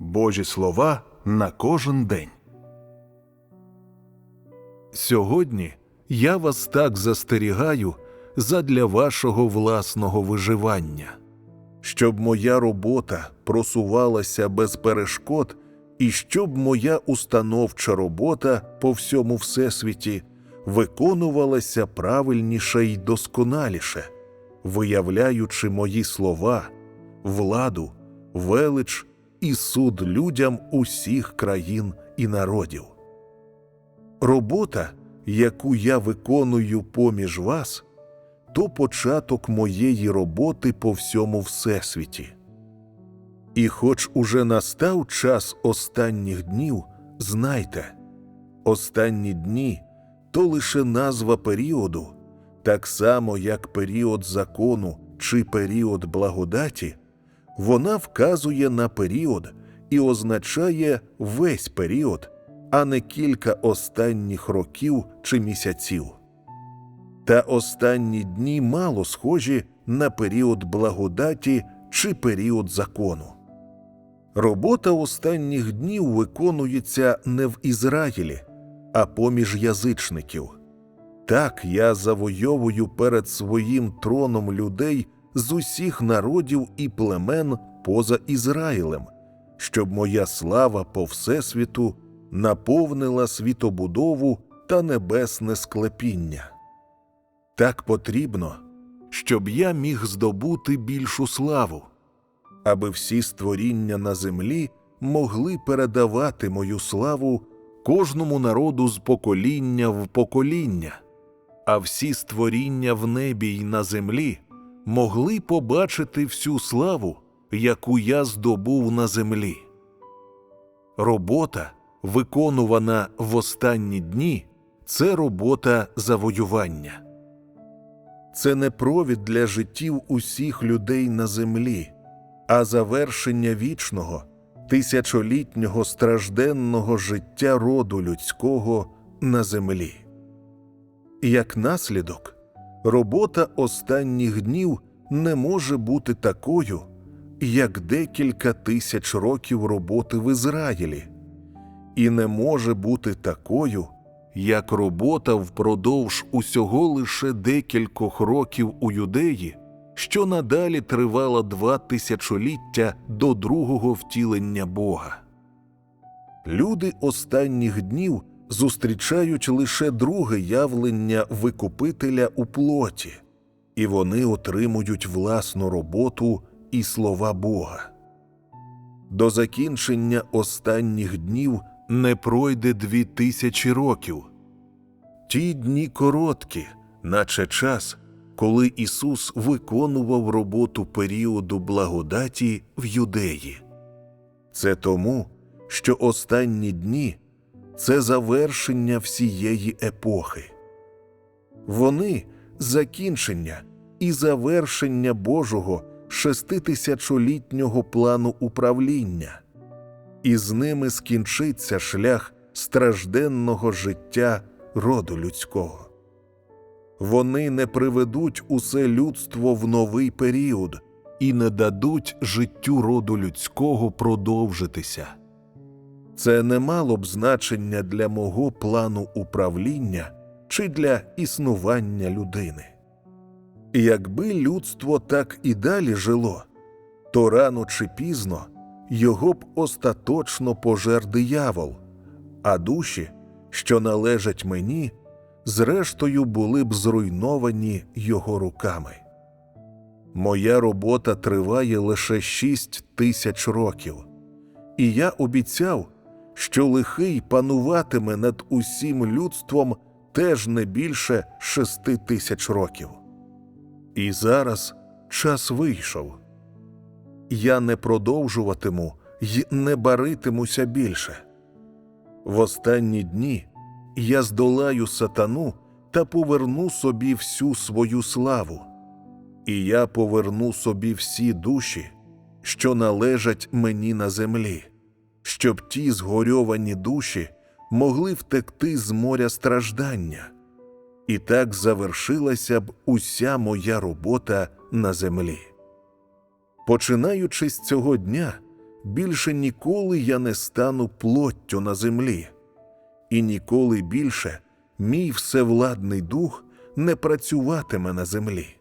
Божі слова на кожен день. Сьогодні я вас так застерігаю задля вашого власного виживання, щоб моя робота просувалася без перешкод, і щоб моя установча робота по всьому всесвіті виконувалася правильніше й досконаліше, виявляючи мої слова, владу, велич і суд людям усіх країн і народів. Робота, яку я виконую поміж вас, то початок моєї роботи по всьому всесвіті. І хоч уже настав час останніх днів, знайте, останні дні то лише назва періоду, так само як період закону чи період благодаті, вона вказує на період і означає весь період, а не кілька останніх років чи місяців. Та останні дні мало схожі на період благодаті чи період закону. Робота останніх днів виконується не в Ізраїлі, а поміж язичників. Так я завойовую перед своїм троном людей з усіх народів і племен поза Ізраїлем, щоб моя слава по всесвіту наповнила світобудову та небесне склепіння. Так потрібно, щоб я міг здобути більшу славу, аби всі створіння на землі могли передавати мою славу кожному народу з покоління в покоління, а всі створіння в небі й на землі могли побачити всю славу, яку я здобув на землі. Робота, виконувана в останні дні, це робота завоювання. Це не провід для життів усіх людей на землі, а завершення вічного, тисячолітнього стражденного життя роду людського на землі. Як наслідок, робота останніх днів не може бути такою, як декілька тисяч років роботи в Ізраїлі, і не може бути такою, як робота впродовж усього лише декількох років у юдеї, що надалі тривала два тисячоліття до другого втілення Бога. Люди останніх днів зустрічають лише друге явлення Викупителя у плоті, і вони отримують власну роботу і слова Бога. До закінчення останніх днів не пройде дві тисячі років. Ті дні короткі, наче час, коли Ісус виконував роботу періоду благодаті в юдеї. Це тому, що останні дні це завершення всієї епохи. Вони закінчення і завершення Божого шеститисячолітнього плану управління, і з ними скінчиться шлях стражденного життя роду людського. Вони не приведуть усе людство в новий період і не дадуть життю роду людського продовжитися. Це не мало б значення для мого плану управління чи для існування людини. Якби людство так і далі жило, то рано чи пізно його б остаточно пожер диявол, а душі, що належать мені, зрештою були б зруйновані його руками. Моя робота триває лише шість тисяч років, і я обіцяв, що лихий пануватиме над усім людством теж не більше шести тисяч років. І зараз час вийшов. Я не продовжуватиму й не баритимуся більше. В останні дні я здолаю сатану та поверну собі всю свою славу, і я поверну собі всі душі, що належать мені на землі, щоб ті згорьовані душі могли втекти з моря страждання, і так завершилася б уся моя робота на землі. Починаючи з цього дня, більше ніколи я не стану плоттю на землі, і ніколи більше мій всевладний дух не працюватиме на землі.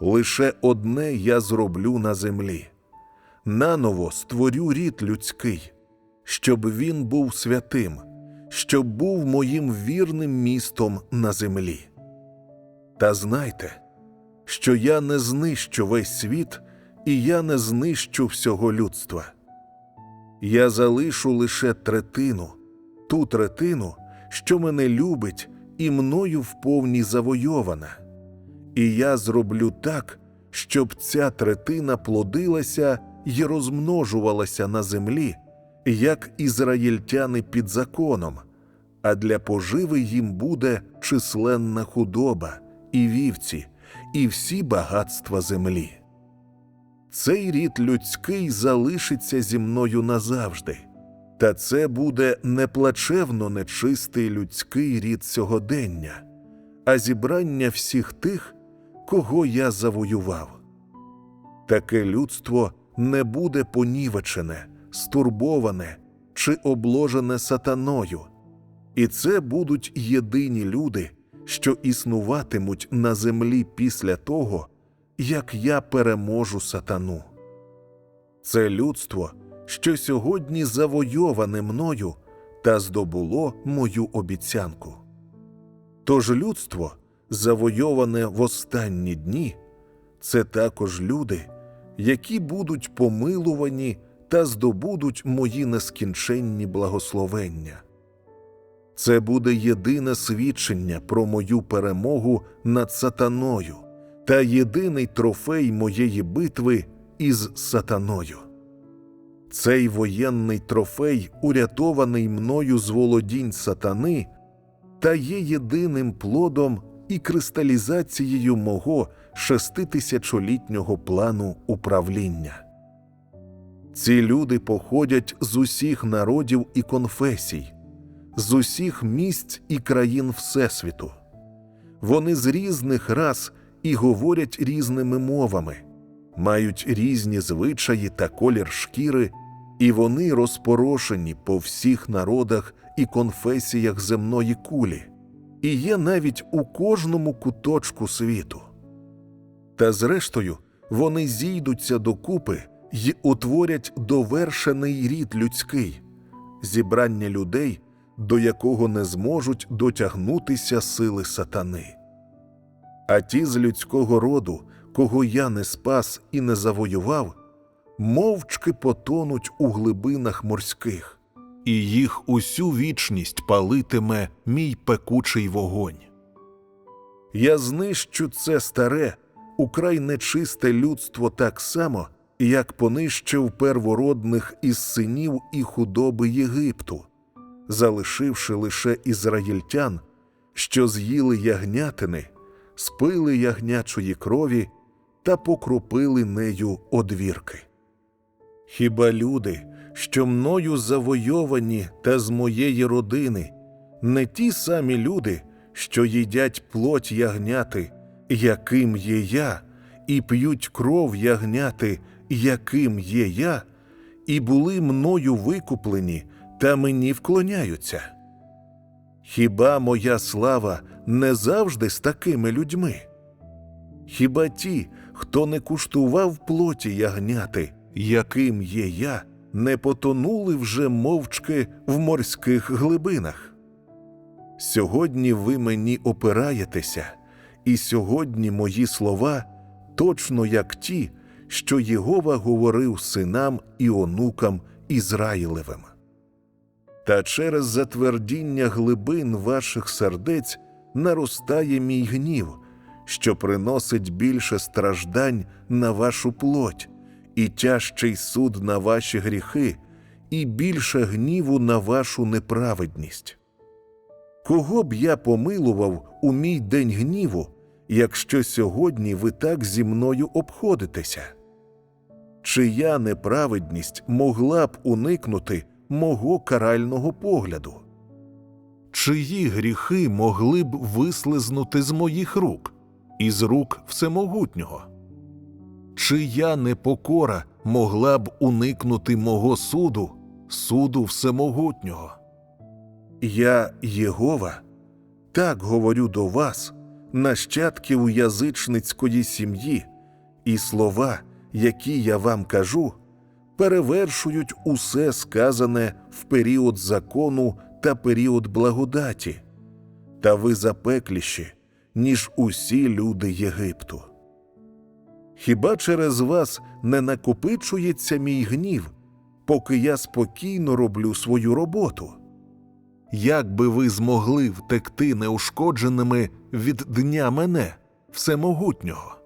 Лише одне я зроблю на землі наново створю рід людський, щоб він був святим, щоб був моїм вірним містом на землі. Та знайте, що я не знищу весь світ, і я не знищу всього людства. Я залишу лише третину, ту третину, що мене любить і мною вповні завойована. І я зроблю так, щоб ця третина плодилася й розмножувалася на землі, як ізраїльтяни під законом, а для поживи їм буде численна худоба, і вівці, і всі багатства землі. Цей рід людський залишиться зі мною назавжди, та це буде не плачевно нечистий людський рід сьогодення, а зібрання всіх тих, кого я завоював. Таке людство не буде понівечене, стурбоване чи обложене сатаною, і це будуть єдині люди, що існуватимуть на землі після того, як я переможу сатану. Це людство, що сьогодні завойоване мною та здобуло мою обіцянку. Тож людство, завойоване в останні дні, це також люди, які будуть помилувані та здобудуть мої нескінченні благословення. Це буде єдине свідчення про мою перемогу над сатаною та єдиний трофей моєї битви із сатаною. Цей воєнний трофей, урятований мною з володінь сатани, та є єдиним плодом і кристалізацією мого шеститисячолітнього плану управління. Ці люди походять з усіх народів і конфесій, з усіх місць і країн Всесвіту. Вони з різних рас і говорять різними мовами, мають різні звичаї та колір шкіри, і вони розпорошені по всіх народах і конфесіях земної кулі, і є навіть у кожному куточку світу. Та зрештою вони зійдуться докупи й утворять довершений рід людський, зібрання людей, до якого не зможуть дотягнутися сили сатани. А ті з людського роду, кого я не спас і не завоював, мовчки потонуть у глибинах морських, і їх усю вічність палитиме мій пекучий вогонь. Я знищу це старе, украй нечисте людство так само, як понищив первородних із синів і худоби Єгипту, залишивши лише ізраїльтян, що з'їли ягнятини, спили ягнячої крові та покропили нею одвірки. Хіба люди, що мною завойовані та з моєї родини, не ті самі люди, що їдять плоть ягняти, яким є я, і п'ють кров ягняти, яким є я, і були мною викуплені та мені вклоняються. Хіба моя слава не завжди з такими людьми? Хіба ті, хто не куштував плоті ягняти, яким є я, не потонули вже мовчки в морських глибинах? Сьогодні ви мені опираєтеся, і сьогодні мої слова точно як ті, що Єгова говорив синам і онукам Ізраїлевим. Та через затвердіння глибин ваших сердець наростає мій гнів, що приносить більше страждань на вашу плоть, і тяжчий суд на ваші гріхи, і більше гніву на вашу неправедність. Кого б я помилував у мій день гніву, якщо сьогодні ви так зі мною обходитеся? Чия неправедність могла б уникнути мого карального погляду? Чиї гріхи могли б вислизнути з моїх рук, із рук Всемогутнього? Чия непокора могла б уникнути мого суду, суду всемогутнього? Я, Єгова, так говорю до вас, нащадків язичницької сім'ї, і слова, які я вам кажу, перевершують усе сказане в період закону та період благодаті, та ви запекліші, ніж усі люди Єгипту. Хіба через вас не накопичується мій гнів, поки я спокійно роблю свою роботу? Як би ви змогли втекти неушкодженими від дня мене, всемогутнього?